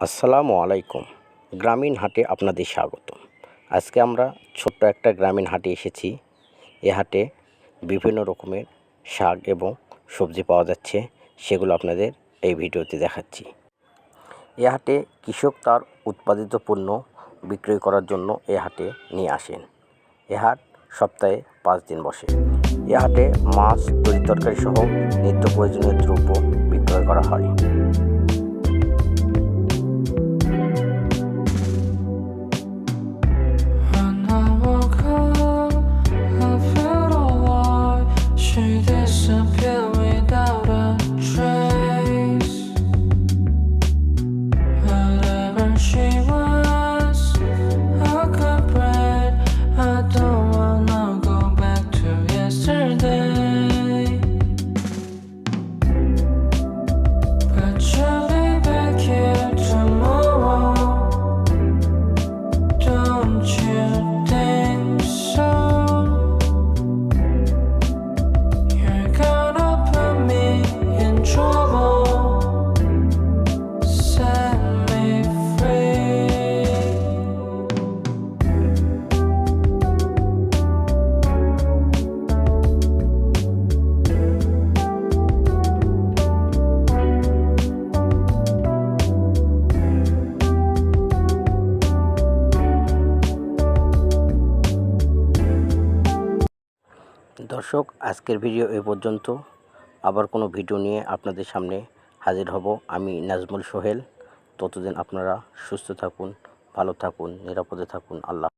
আসসালামু আলাইকুম। গ্রামীণ হাটে আপনাদের স্বাগত আজকে আমরা ছোট্ট একটা গ্রামীণ হাটে এসেছি। এ হাটে বিভিন্ন রকমের শাক এবং সবজি পাওয়া যাচ্ছে, সেগুলো আপনাদের এই ভিডিওতে দেখাচ্ছি। এ হাটে কৃষক তার উৎপাদিত পণ্য বিক্রয় করার জন্য এ হাটে নিয়ে আসেন। এ হাট সপ্তাহে পাঁচ দিন বসে। এ হাটে মাছ তরি তরকারি সহ নিত্য প্রয়োজনীয় দ্রব্য বিক্রয় করা হয়। দর্শক, আজকের ভিডিও এ পর্যন্ত। আবার কোনো ভিডিও নিয়ে আপনাদের সামনে হাজির হব আমি নাজমুল সোহেল। ততদিন আপনারা সুস্থ থাকুন, ভালো থাকুন, নিরাপদে থাকুন। আল্লাহ